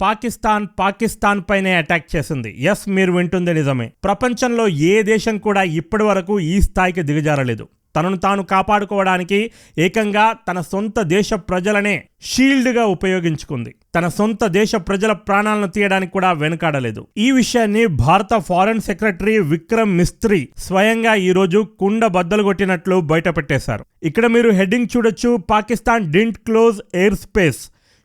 పాకిస్తాన్ పాకిస్తాన్ పైనే అటాక్ చేసింది. ఎస్ మీరు వింటుంది నిజమే. ప్రపంచంలో ఏ దేశం కూడా ఇప్పటి వరకు ఈ స్థాయికి దిగజారలేదు. తనను తాను కాపాడుకోవడానికి ఏకంగా తన సొంత దేశ ప్రజలనే షీల్డ్గా ఉపయోగించుకుంది. తన సొంత దేశ ప్రజల ప్రాణాలను తీయడానికి కూడా వెనుకాడలేదు. ఈ విషయాన్ని భారత ఫారెన్ సెక్రటరీ విక్రమ్ మిస్త్రీ స్వయంగా ఈ రోజు కుండ బద్దలు కొట్టినట్లు బయటపెట్టేశారు. ఇక్కడ మీరు హెడ్డింగ్ చూడొచ్చు. Pakistan didn't close air space.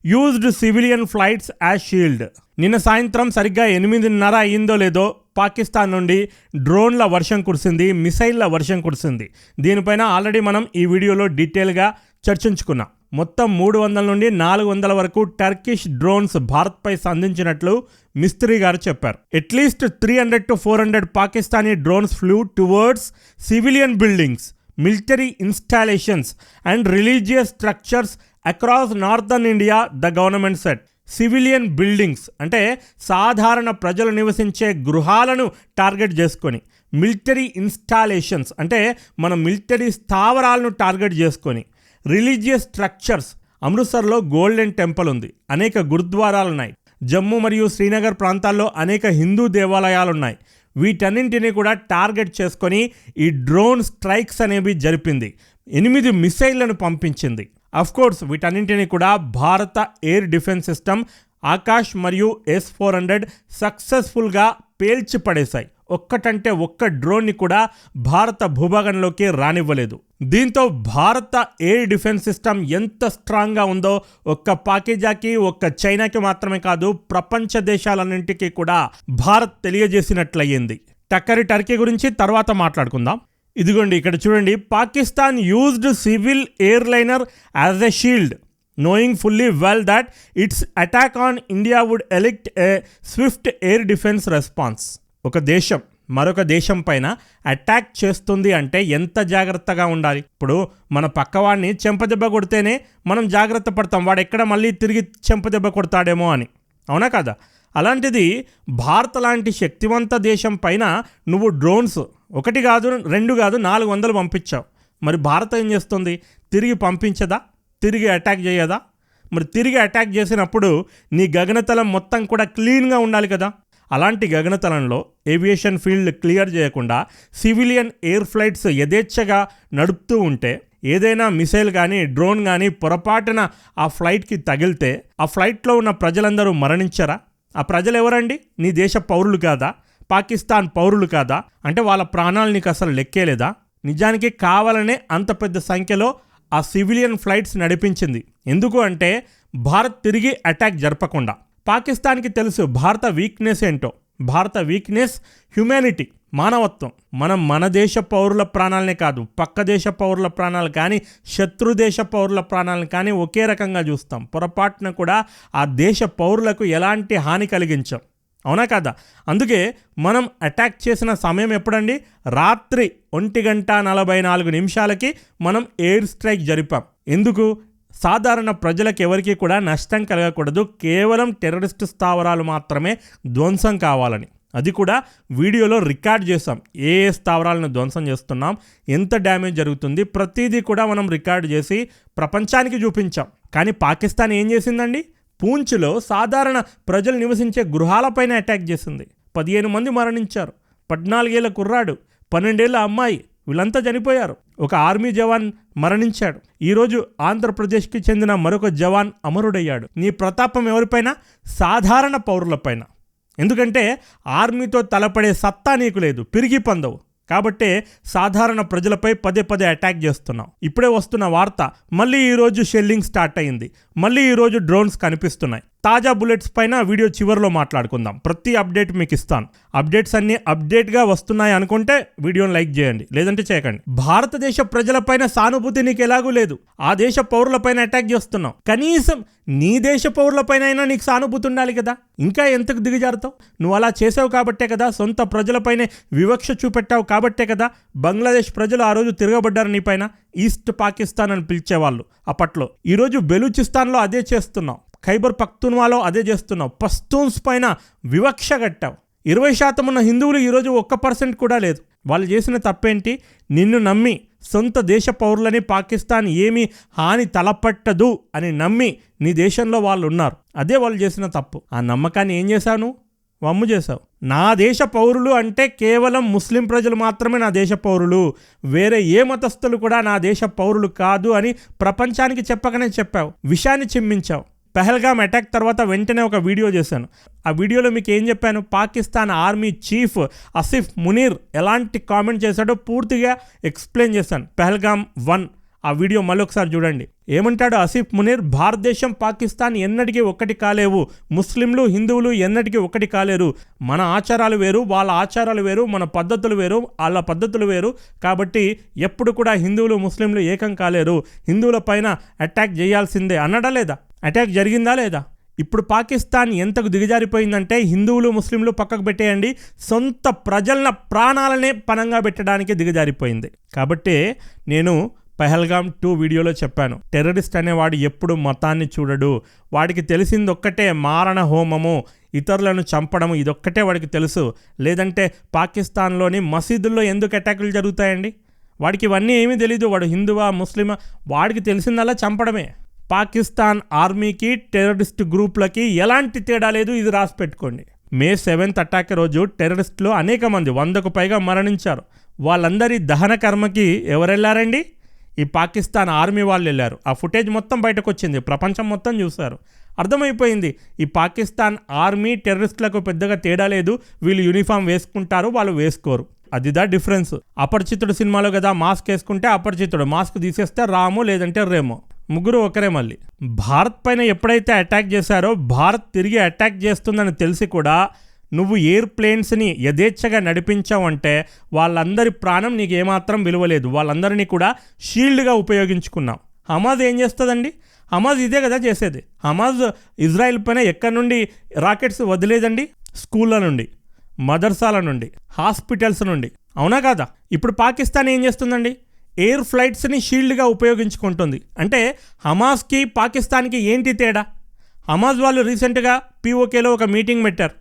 Used civilian flights as shield. నిన్న సాయంత్రం సరిగ్గా ఎనిమిదిన్నర అయ్యిందో లేదో పాకిస్తాన్ నుండి డ్రోన్ల వర్షం కురిసింది మిసైళ్ళ వర్షం కురిసింది. దీనిపైన ఆల్రెడీ మనం ఈ వీడియోలో డీటెయిల్గా చర్చించుకున్నాం. మొత్తం మూడు వందల నుండి నాలుగు వందల వరకు టర్కిష్ డ్రోన్స్ భారత్పై సంధించినట్లు మిస్త్రీ గారు చెప్పారు. At least three hundred to four hundred Pakistani drones flew towards civilian buildings military installations and religious structures across northern India the government said civilian buildings అంటే సాధారణ ప్రజలు నివసించే గృహాలను టార్గెట్ చేసుకొని. మిలిటరీ ఇన్స్టాలేషన్స్ అంటే మన మిలిటరీ స్థావరాలను టార్గెట్ చేసుకొని. రిలీజియస్ స్ట్రక్చర్స్ అమృత్సర్లో గోల్డెన్ టెంపుల్ ఉంది. అనేక గురుద్వారాలు ఉన్నాయి జమ్మూ మరియు శ్రీనగర్ ప్రాంతాల్లో అనేక హిందూ దేవాలయాలు ఉన్నాయి వీటన్నింటినీ కూడా టార్గెట్ చేసుకొని ఈ డ్రోన్ స్ట్రైక్స్ అనేవి జరిపింది. ఎనిమిది మిసైళ్ళను పంపించింది. కోర్స్ వీటన్నింటినీ కూడా భారత ఎయిర్ డిఫెన్స్ సిస్టమ్ ఆకాష్ మరియు ఎస్ ఫోర్ హండ్రెడ్ సక్సెస్ఫుల్గా పేల్చి పడేశాయి ఒక్కటంటే ఒక్క డ్రోన్ని కూడా భారత భూభాగంలోకి రానివ్వలేదు. దీంతో భారత ఎయిర్ డిఫెన్స్ సిస్టమ్ ఎంత స్ట్రాంగ్గా ఉందో ఒక్క పాకిజాకి ఒక్క చైనాకి మాత్రమే కాదు ప్రపంచ దేశాలన్నింటికీ కూడా భారత్ తెలియజేసినట్లయింది. టక్కరి టర్కీ గురించి తర్వాత మాట్లాడుకుందాం. ఇదిగోండి ఇక్కడ చూడండి. Pakistan used civil airliner as a shield knowing fully well that its attack on India would elicit a swift air defence response ఒక దేశం మరొక దేశం పైన అటాక్ చేస్తుంది అంటే ఎంత జాగ్రత్తగా ఉండాలి? ఇప్పుడు మన పక్కవాడిని చెంపదెబ్బ కొడితేనే మనం జాగ్రత్త పడతాం. వాడు ఎక్కడ మళ్ళీ తిరిగి చెంపదెబ్బ కొడతాడేమో అని. అవునా కదా? అలాంటిది భారత్ లాంటి శక్తివంత దేశం పైన నువ్వు డ్రోన్స్ ఒకటి కాదు రెండు కాదు నాలుగు వందలు పంపించావు. మరి భారత్ ఏం చేస్తుంది? తిరిగి పంపించదా? తిరిగి అటాక్ చేయదా? మరి తిరిగి అటాక్ చేసినప్పుడు నీ గగనతలం మొత్తం కూడా క్లీన్గా ఉండాలి కదా? అలాంటి గగనతలంలో ఏవియేషన్ ఫీల్డ్ క్లియర్ చేయకుండా సివిలియన్ ఎయిర్ ఫ్లైట్స్ యథేచ్ఛగా నడుపుతూ ఉంటే ఏదైనా మిసైల్ కానీ డ్రోన్ కానీ పొరపాటున ఆ ఫ్లైట్కి తగిలితే ఆ ఫ్లైట్లో ఉన్న ప్రజలందరూ మరణించరా? ఆ ప్రజలు ఎవరండి నీ దేశ పౌరులు కాదా? పాకిస్తాన్ పౌరులు కాదా? అంటే వాళ్ళ ప్రాణాలు నీకు అసలు లెక్కేలేదా? నిజానికి కావాలనే అంత పెద్ద సంఖ్యలో ఆ సివిలియన్ ఫ్లైట్స్ నడిపించింది. ఎందుకు అంటే భారత్ తిరిగి అటాక్ జరపకుండా. పాకిస్తాన్కి తెలుసు భారత వీక్నెస్ ఏంటో? భారత వీక్నెస్ హ్యుమానిటీ. మానవత్వం. మనం మన దేశ పౌరుల ప్రాణాలనే కాదు పక్క దేశ పౌరుల ప్రాణాలు కానీ శత్రు దేశ పౌరుల ప్రాణాలను కానీ ఒకే రకంగా చూస్తాం. పొరపాటున కూడా ఆ దేశ పౌరులకు ఎలాంటి హాని కలిగించాం. అవునా కదా? అందుకే మనం అటాక్ చేసిన సమయం ఎప్పుడండి? రాత్రి ఒంటి గంట నలభై నాలుగు నిమిషాలకి మనం ఎయిర్ స్ట్రైక్ జరిపాం. ఎందుకు? సాధారణ ప్రజలకు ఎవరికీ కూడా నష్టం కలగకూడదు. కేవలం టెర్రరిస్ట్ స్థావరాలు మాత్రమే ధ్వంసం కావాలని. అది కూడా వీడియోలో రికార్డ్ చేసాం ఏ ఏ స్థావరాలను ధ్వంసం చేస్తున్నాం ఎంత డ్యామేజ్ జరుగుతుంది ప్రతిదీ కూడా మనం రికార్డ్ చేసి ప్రపంచానికి చూపించాం. కానీ పాకిస్తాన్ ఏం చేసిందండి? పూంచ్లో సాధారణ ప్రజలు నివసించే గృహాలపైన అటాక్ చేసింది. పదిహేను మంది మరణించారు. పద్నాలుగేళ్ళ కుర్రాడు పన్నెండేళ్ళ అమ్మాయి వీళ్ళంతా చనిపోయారు. ఒక ఆర్మీ జవాన్ మరణించాడు. ఈరోజు ఆంధ్రప్రదేశ్కి చెందిన మరొక జవాన్ అమరుడయ్యాడు. నీ ప్రతాపం ఎవరిపైన? సాధారణ పౌరులపైన. ఎందుకంటే ఆర్మీతో తలపడే సత్తా నీకు లేదు పిరిగి పొందవు. కాబట్టే సాధారణ ప్రజలపై పదే పదే అటాక్ చేస్తున్నాం ఇప్పుడే వస్తున్న వార్త మళ్ళీ ఈరోజు షెల్లింగ్ స్టార్ట్ అయింది. మళ్ళీ ఈరోజు డ్రోన్స్ కనిపిస్తున్నాయి. తాజా బుల్లెట్స్ పైన వీడియో చివరిలో మాట్లాడుకుందాం. ప్రతి అప్డేట్ మీకు ఇస్తాను అప్డేట్స్ అన్ని అప్డేట్గా వస్తున్నాయి అనుకుంటే వీడియోని లైక్ చేయండి. లేదంటే చేయకండి. భారతదేశ ప్రజలపైన సానుభూతి నీకు ఎలాగూ లేదు. ఆ దేశ పౌరులపైన అటాక్ చేస్తున్నావు కనీసం నీ దేశ పౌరులపైన అయినా నీకు సానుభూతి ఉండాలి కదా? ఇంకా ఎంతకు దిగజారుతావు? నువ్వు అలా చేసావు కాబట్టే కదా సొంత ప్రజలపైనే వివక్ష చూపెట్టావు కాబట్టే కదా బంగ్లాదేశ్ ప్రజలు ఆ రోజు తిరగబడ్డారు నీపైన ఈస్ట్ పాకిస్తాన్ అని పిలిచేవాళ్ళు అప్పట్లో. ఈరోజు బెలూచిస్తాన్లో అదే చేస్తున్నావు ఖైబర్ పక్తున్వాలో అదే చేస్తున్నావు. పస్తూన్స్ పైన వివక్ష కట్టావు. ఇరవై శాతం ఉన్న హిందువులు ఈరోజు ఒక్క పర్సెంట్ కూడా లేదు. వాళ్ళు చేసిన తప్పేంటి? నిన్ను నమ్మి సొంత దేశ పౌరులని పాకిస్తాన్ ఏమీ హాని తలపట్టదు అని నమ్మి నీ దేశంలో వాళ్ళు ఉన్నారు. అదే వాళ్ళు చేసిన తప్పు. ఆ నమ్మకాన్ని ఏం చేశావు వమ్ము చేశావు. నా దేశ పౌరులు అంటే కేవలం ముస్లిం ప్రజలు మాత్రమే నా దేశ పౌరులు. వేరే ఏ మతస్థులు కూడా నా దేశ పౌరులు కాదు అని ప్రపంచానికి చెప్పకనే చెప్పావు. విషయాన్ని చిమ్మించావు పెహల్గామ్ అటాక్ తర్వాత వెంటనే ఒక వీడియో చేశాను. ఆ వీడియోలో మీకు ఏం చెప్పాను? పాకిస్తాన్ ఆర్మీ చీఫ్ అసిఫ్ మునీర్ ఎలాంటి కామెంట్ చేశాడో పూర్తిగా ఎక్స్ప్లెయిన్ చేశాను. పెహల్గామ్ వన్. ఆ వీడియో మళ్ళొకసారి చూడండి. ఏమంటాడు అసిఫ్ మునీర్? భారతదేశం పాకిస్తాన్ ఎన్నటికీ ఒక్కటి కాలేవు. ముస్లింలు హిందువులు ఎన్నటికీ ఒకటి కాలేరు. మన ఆచారాలు వేరు వాళ్ళ ఆచారాలు వేరు మన పద్ధతులు వేరు వాళ్ళ పద్ధతులు వేరు. కాబట్టి ఎప్పుడు కూడా హిందువులు ముస్లింలు ఏకం కాలేరు. హిందువుల పైన అటాక్ చేయాల్సిందే. అన్నడా లేదా? అటాక్ జరిగిందా లేదా? ఇప్పుడు పాకిస్తాన్ ఎంతకు దిగజారిపోయిందంటే హిందువులు ముస్లింలు పక్కకు పెట్టేయండి. సొంత ప్రజల ప్రాణాలనే పనంగా పెట్టడానికి దిగజారిపోయింది. కాబట్టి నేను పెహల్గామ్ టూ వీడియోలో చెప్పాను. టెర్రరిస్ట్ అనేవాడు ఎప్పుడు మతాన్ని చూడడు. వాడికి తెలిసింది ఒక్కటే మారణ హోమము ఇతరులను చంపడము ఇదొక్కటే వాడికి తెలుసు. లేదంటే పాకిస్తాన్లోని మసీదుల్లో ఎందుకు అటాకులు జరుగుతాయండి? వాడికి ఇవన్నీ ఏమీ తెలీదు. వాడు హిందువా ముస్లిమా? వాడికి తెలిసిందల్లా చంపడమే. పాకిస్తాన్ ఆర్మీకి టెర్రరిస్ట్ గ్రూప్లకి ఎలాంటి తేడా లేదు ఇది రాసి పెట్టుకోండి. మే సెవెంత్ అటాక్ రోజు టెర్రరిస్టులు అనేక మంది వందకు పైగా మరణించారు. వాళ్ళందరి దహన కర్మకి ఎవరు వెళ్ళారండి ఈ పాకిస్తాన్ ఆర్మీ వాళ్ళు వెళ్ళారు. ఆ ఫుటేజ్ మొత్తం బయటకు వచ్చింది ప్రపంచం మొత్తం చూశారు. అర్థమైపోయింది ఈ పాకిస్తాన్ ఆర్మీ టెర్రరిస్టులకు పెద్దగా తేడా లేదు వీళ్ళు యూనిఫామ్ వేసుకుంటారు వాళ్ళు వేసుకోరు. అదిదా డిఫరెన్స్. అపరిచితుడు సినిమాలో కదా మాస్క్ వేసుకుంటే అపరిచితుడు మాస్క్ తీసేస్తే రాము లేదంటే రేమో. ముగ్గురు ఒకరే మళ్ళీ. భారత్ పైన ఎప్పుడైతే అటాక్ చేశారో భారత్ తిరిగి అటాక్ చేస్తుందని తెలిసి కూడా నువ్వు ఎయిర్ ప్లేన్స్ని యథేచ్ఛగా నడిపించావంటే వాళ్ళందరి ప్రాణం నీకు ఏమాత్రం విలువలేదు. వాళ్ళందరినీ కూడా షీల్డ్గా ఉపయోగించుకున్నావు. హమాజ్ ఏం చేస్తుందండి? హమాజ్ ఇదే కదా చేసేది. హమాజ్ ఇజ్రాయెల్ పైన ఎక్కడి నుండి రాకెట్స్ వదిలేదండి? స్కూళ్ళ నుండి మదర్సాల నుండి హాస్పిటల్స్ నుండి. అవునా కాదా? ఇప్పుడు పాకిస్తాన్ ఏం చేస్తుందండి? ఎయిర్ ఫ్లైట్స్ని షీల్డ్గా ఉపయోగించుకుంటుంది. అంటే హమాస్కి పాకిస్తాన్కి ఏంటి తేడా? హమాజ్ వాళ్ళు రీసెంట్గా పీఓకేలో ఒక మీటింగ్ పెట్టారు.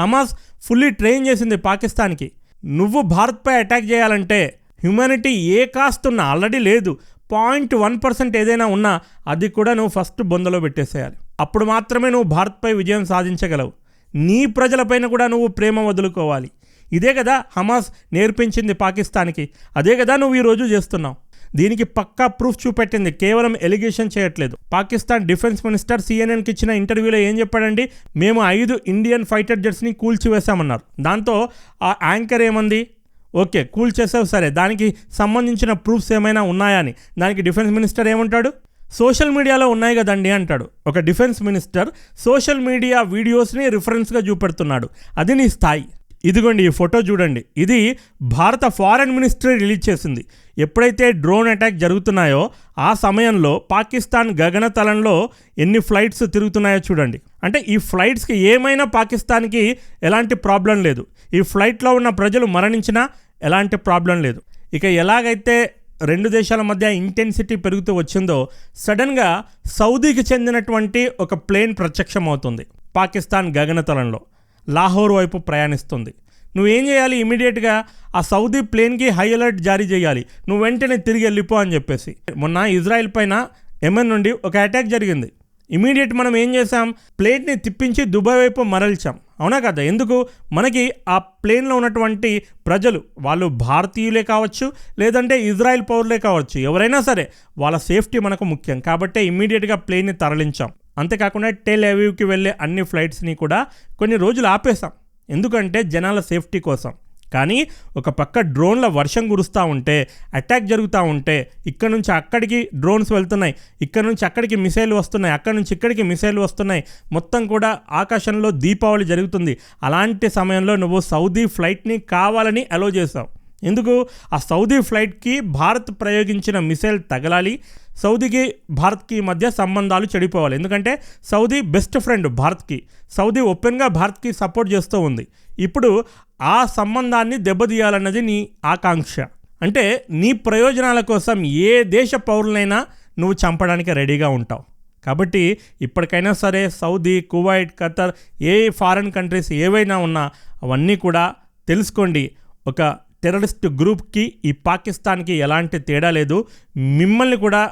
హమాస్ ఫుల్లీ ట్రైన్ చేసింది పాకిస్తాన్కి. నువ్వు భారత్పై అటాక్ చేయాలంటే హ్యుమానిటీ ఏ కాస్ట్ ఉన్నా ఆల్రెడీ లేదు. పాయింట్ వన్ పర్సెంట్ ఏదైనా ఉన్నా అది కూడా నువ్వు ఫస్ట్ బొందలో పెట్టేసేయాలి. అప్పుడు మాత్రమే నువ్వు భారత్పై విజయం సాధించగలవు. నీ ప్రజలపైన కూడా నువ్వు ప్రేమ వదులుకోవాలి. ఇదే కదా హమాస్ నేర్పించింది పాకిస్తాన్కి. అదే కదా నువ్వు ఈరోజు చేస్తున్నావు. దీనికి పక్కా ప్రూఫ్ చూపెట్టింది. కేవలం ఎలిగేషన్ చేయట్లేదు. పాకిస్తాన్ డిఫెన్స్ మినిస్టర్ సిఎన్ఎన్కి ఇచ్చిన ఇంటర్వ్యూలో ఏం చెప్పాడండి? మేము ఐదు ఇండియన్ ఫైటర్ జెట్స్ని కూల్చివేశామన్నారు. దాంతో ఆ యాంకర్ ఏమంది? ఓకే కూల్ చేసావు సరే. దానికి సంబంధించిన ప్రూఫ్స్ ఏమైనా ఉన్నాయా అని. దానికి డిఫెన్స్ మినిస్టర్ ఏమంటాడు? సోషల్ మీడియాలో ఉన్నాయి కదండి అంటాడు. ఒక డిఫెన్స్ మినిస్టర్ సోషల్ మీడియా వీడియోస్ని రిఫరెన్స్గా చూపెడుతున్నాడు. అది నీ స్థాయి. ఇదిగోండి ఈ ఫోటో చూడండి. ఇది భారత ఫారెన్ మినిస్ట్రీ రిలీజ్ చేసింది. ఎప్పుడైతే డ్రోన్ అటాక్ జరుగుతున్నాయో ఆ సమయంలో పాకిస్తాన్ గగనతలంలో ఎన్ని ఫ్లైట్స్ తిరుగుతున్నాయో చూడండి. అంటే ఈ ఫ్లైట్స్కి ఏమైనా పాకిస్తాన్కి ఎలాంటి ప్రాబ్లం లేదు. ఈ ఫ్లైట్లో ఉన్న ప్రజలు మరణించినా ఎలాంటి ప్రాబ్లం లేదు. ఇక ఎలాగైతే రెండు దేశాల మధ్య ఇంటెన్సిటీ పెరుగుతూ వచ్చిందో సడన్గా సౌదీకి చెందినటువంటి ఒక ప్లేన్ ప్రత్యక్షమవుతుంది పాకిస్తాన్ గగనతలంలో. లాహోర్ వైపు ప్రయాణిస్తుంది. నువ్వేం చేయాలి? ఇమీడియట్గా ఆ సౌదీ ప్లేన్కి హై అలర్ట్ జారీ చేయాలి. నువ్వు వెంటనే తిరిగి వెళ్ళిపో అని చెప్పేసి. మొన్న ఇజ్రాయెల్ పైన ఎమెన్ నుండి ఒక అటాక్ జరిగింది. ఇమీడియట్ మనం ఏం చేసాం ప్లేట్ని తిప్పించి దుబాయ్ వైపు మరల్చాం. అవునా కదా? ఎందుకు? మనకి ఆ ప్లేన్లో ఉన్నటువంటి ప్రజలు వాళ్ళు భారతీయులే కావచ్చు లేదంటే ఇజ్రాయెల్ పౌరులే కావచ్చు. ఎవరైనా సరే వాళ్ళ సేఫ్టీ మనకు ముఖ్యం. కాబట్టి ఇమీడియట్గా ప్లేన్ని తరలించాం. అంతేకాకుండా టెల్ అవీవ్కి వెళ్ళే అన్ని ఫ్లైట్స్ని కూడా కొన్ని రోజులు ఆపేస్తాం ఎందుకంటే జనాల సేఫ్టీ కోసం. కానీ ఒక పక్క డ్రోన్ల వర్షం కురుస్తూ ఉంటే అటాక్ జరుగుతూ ఉంటే ఇక్కడ నుంచి అక్కడికి డ్రోన్స్ వెళ్తున్నాయి ఇక్కడ నుంచి అక్కడికి మిసైల్ వస్తున్నాయి అక్కడ నుంచి ఇక్కడికి మిసైల్ వస్తున్నాయి. మొత్తం కూడా ఆకాశంలో దీపావళి జరుగుతుంది. అలాంటి సమయంలో నువ్వు సౌదీ ఫ్లైట్ని కావాలని అలో చేసావు ఎందుకు? ఆ సౌదీ ఫ్లైట్కి భారత్ ప్రయోగించిన మిసైల్ తగలాలి సౌదీకి భారత్కి మధ్య సంబంధాలు చెడిపోవాలి. ఎందుకంటే సౌదీ బెస్ట్ ఫ్రెండ్ భారత్కి. సౌదీ ఓపెన్గా భారత్కి సపోర్ట్ చేస్తూ ఉంది. ఇప్పుడు ఆ సంబంధాన్ని దెబ్బతీయాలన్నది నీ ఆకాంక్ష. అంటే నీ ప్రయోజనాల కోసం ఏ దేశ పౌరులైనా నువ్వు చంపడానికి రెడీగా ఉంటావు. కాబట్టి ఇప్పటికైనా సరే సౌదీ కువైట్ ఖతర్ ఏ ఫారెన్ కంట్రీస్ ఏవైనా ఉన్నా అవన్నీ కూడా తెలుసుకోండి. ఒక టెర్రరిస్ట్ గ్రూప్కి ఈ పాకిస్తాన్కి ఎలాంటి తేడా లేదు. మిమ్మల్ని కూడా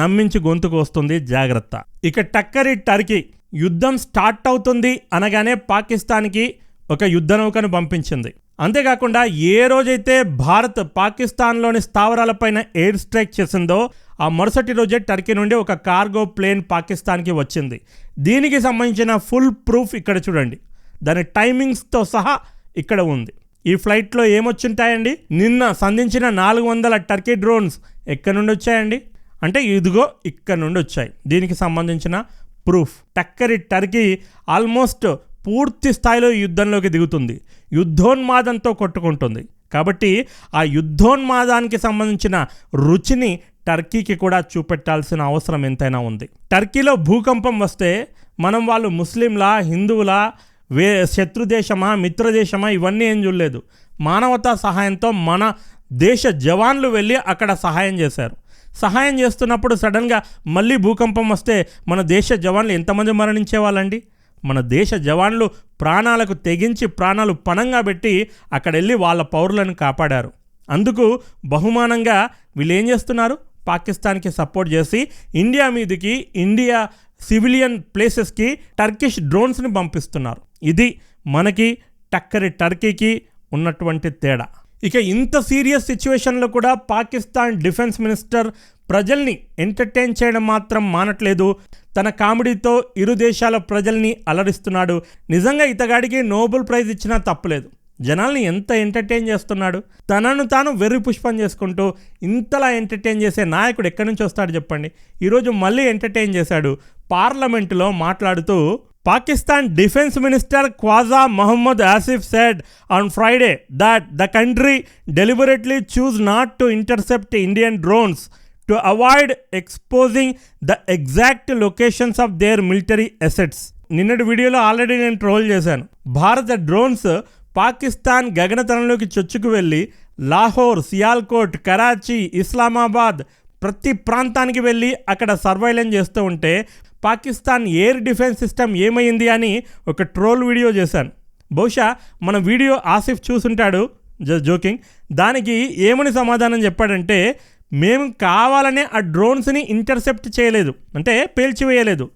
నమ్మించి గొంతుకు వస్తుంది జాగ్రత్త. ఇక టక్కరి టర్కీ యుద్ధం స్టార్ట్ అవుతుంది అనగానే పాకిస్తాన్కి ఒక యుద్ధ నౌకను పంపించింది. అంతేకాకుండా ఏ రోజైతే భారత్ పాకిస్తాన్లోని స్థావరాలపైన ఎయిర్ స్ట్రైక్ చేసిందో ఆ మరుసటి రోజే టర్కీ నుండి ఒక కార్గో ప్లేన్ పాకిస్తాన్కి వచ్చింది. దీనికి సంబంధించిన ఫుల్ ప్రూఫ్ ఇక్కడ చూడండి. దాని టైమింగ్స్తో సహా ఇక్కడ ఉంది. ఈ ఫ్లైట్లో ఏమొచ్చుంటాయండి? నిన్న సంధించిన నాలుగు వందల టర్కీ డ్రోన్స్ ఎక్కడి నుండి వచ్చాయండి? అంటే ఇదిగో ఇక్కడ నుండి వచ్చాయి. దీనికి సంబంధించిన ప్రూఫ్ టక్కరి టర్కీ ఆల్మోస్ట్ పూర్తి స్థాయిలో యుద్ధంలోకి దిగుతుంది. యుద్ధోన్మాదంతో కొట్టుకుంటుంది. కాబట్టి ఆ యుద్ధోన్మాదానికి సంబంధించిన రుచిని టర్కీకి కూడా చూపెట్టాల్సిన అవసరం ఎంతైనా ఉంది. టర్కీలో భూకంపం వస్తే మనం వాళ్ళు ముస్లింలా హిందువులా వే శత్రుదేశమా మిత్రదేశమా ఇవన్నీ ఏం చూడలేదు. మానవతా సహాయంతో మన దేశ జవాన్లు వెళ్ళి అక్కడ సహాయం చేశారు. సహాయం చేస్తున్నప్పుడు సడన్గా మళ్ళీ భూకంపం వస్తే మన దేశ జవాన్లు ఎంతమంది మరణించే వాళ్ళండి మన దేశ జవాన్లు ప్రాణాలకు తెగించి ప్రాణాలు పణంగా పెట్టి అక్కడ వెళ్ళి వాళ్ళ పౌరులను కాపాడారు. అందుకు బహుమానంగా వీళ్ళు ఏం చేస్తున్నారు? పాకిస్తాన్కి సపోర్ట్ చేసి ఇండియా మీదకి ఇండియా సివిలియన్ ప్లేసెస్కి టర్కిష్ డ్రోన్స్ని పంపిస్తున్నారు. ఇది మనకి టక్కరి టర్కీకి ఉన్నటువంటి తేడా. ఇక ఇంత సీరియస్ సిచ్యువేషన్లో కూడా పాకిస్తాన్ డిఫెన్స్ మినిస్టర్ ప్రజల్ని ఎంటర్టైన్ చేయడం మాత్రం మానట్లేదు. తన కామెడీతో ఇరు దేశాల ప్రజల్ని అలరిస్తున్నాడు. నిజంగా ఇతగాడికి నోబెల్ ప్రైజ్ ఇచ్చినా తప్పులేదు. జనాల్ని ఎంత ఎంటర్టైన్ చేస్తున్నాడు? తనను తాను వెర్రి పుష్పం చేసుకుంటూ ఇంతలా ఎంటర్టైన్ చేసే నాయకుడు ఎక్కడి నుంచి వస్తాడు చెప్పండి? ఈరోజు మళ్ళీ ఎంటర్టైన్ చేశాడు. పార్లమెంటులో మాట్లాడుతూ Pakistan defence minister Khawaja Muhammad Asif said on Friday that the country deliberately choose not to intercept Indian drones to avoid exposing the exact locations of their military assets నిన్నటి వీడియోలో ఆల్రెడీ నేను troll చేశాను. భారత drones Pakistan గగనతలంలోకి చొచ్చుకు వెళ్ళి లాహోర్ సియాల్కోట్ కరాచీ ఇస్లామాబాద్ ప్రతి ప్రాంతానికి వెళ్ళి అక్కడ సర్వైలెన్స్ చేస్తూ ఉంటే పాకిస్తాన్ ఎయిర్ డిఫెన్స్ సిస్టమ్ ఏమైంది అని ఒక ట్రోల్ వీడియో చేశాను. బహుశా మన వీడియో ఆసిఫ్ చూసుంటాడు జస్ట్ జోకింగ్. దానికి ఏమని సమాధానం చెప్పాడంటే మేము కావాలనే ఆ డ్రోన్స్ని ఇంటర్సెప్ట్ చేయలేదు అంటే పేల్చివేయలేదు.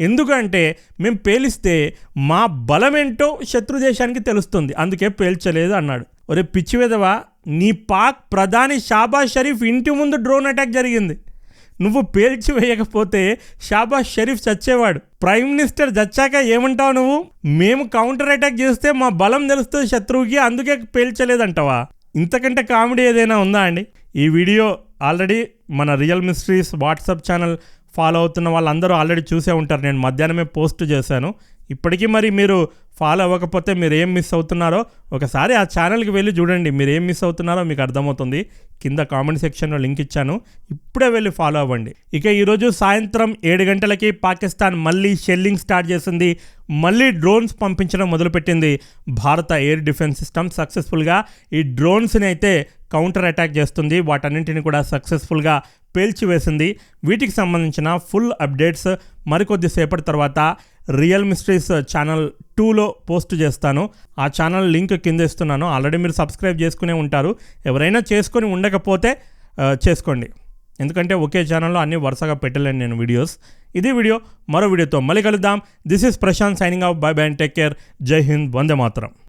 ఎందుకంటే మేము పేలిస్తే మా బలమేంటో శత్రు దేశానికి తెలుస్తుంది అందుకే పేల్చలేదు అన్నాడు. ఒరే పిచ్చివేదవా నీ పాక్ ప్రధాని షాబాజ్ షరీఫ్ ఇంటి ముందు డ్రోన్ అటాక్ జరిగింది. నువ్వు పేల్చి వేయకపోతే షాబాజ్ షరీఫ్ చచ్చేవాడు. ప్రైమ్ మినిస్టర్ చచ్చాక ఏమంటావు నువ్వు? మేము కౌంటర్ అటాక్ చేస్తే మా బలం తెలుస్తుంది శత్రువుకి అందుకే పేల్చలేదంటావా? ఇంతకంటే కామెడీ ఏదైనా ఉందా అండి? ఈ వీడియో ఆల్రెడీ మన real mysteries WhatsApp channel follow అవుతున్న వాళ్ళందరూ ఆల్రెడీ చూసే ఉంటారు. నేను మధ్యాహ్నమే పోస్ట్ చేశాను. ఇప్పటికీ మరి మీరు ఫాలో అవ్వకపోతే మీరు ఏం మిస్ అవుతున్నారో ఒకసారి ఆ ఛానల్కి వెళ్ళి చూడండి. మీరు ఏం మిస్ అవుతున్నారో మీకు అర్థమవుతుంది. కింద కామెంట్ సెక్షన్లో లింక్ ఇచ్చాను. ఇప్పుడే వెళ్ళి ఫాలో అవ్వండి. ఇక ఈరోజు సాయంత్రం ఏడు గంటలకి పాకిస్తాన్ మళ్ళీ షెల్లింగ్ స్టార్ట్ చేసింది. మళ్ళీ డ్రోన్స్ పంపించడం మొదలుపెట్టింది. భారత ఎయిర్ డిఫెన్స్ సిస్టమ్ సక్సెస్ఫుల్గా ఈ డ్రోన్స్ని అయితే కౌంటర్ అటాక్ చేస్తుంది. వాటన్నింటిని కూడా సక్సెస్ఫుల్గా పేల్చివేసింది. వీటికి సంబంధించిన ఫుల్ అప్డేట్స్ మరికొద్ది సేపటి తర్వాత రియల్ మిస్ట్రీస్ ఛానల్ టూలో పోస్ట్ చేస్తాను. ఆ ఛానల్ లింక్ కింద ఇస్తున్నాను. ఆల్రెడీ మీరు సబ్స్క్రైబ్ చేసుకునే ఉంటారు. ఎవరైనా చేసుకొని ఉండకపోతే చేసుకోండి. ఎందుకంటే ఒకే ఛానల్లో అన్ని వరుసగా పెట్టలేను నేను వీడియోస్. ఇది వీడియో. మరో వీడియోతో మళ్ళీ కలుద్దాం. This is Prashant signing off bye bye and take care జై హింద్ వందే మాత్రం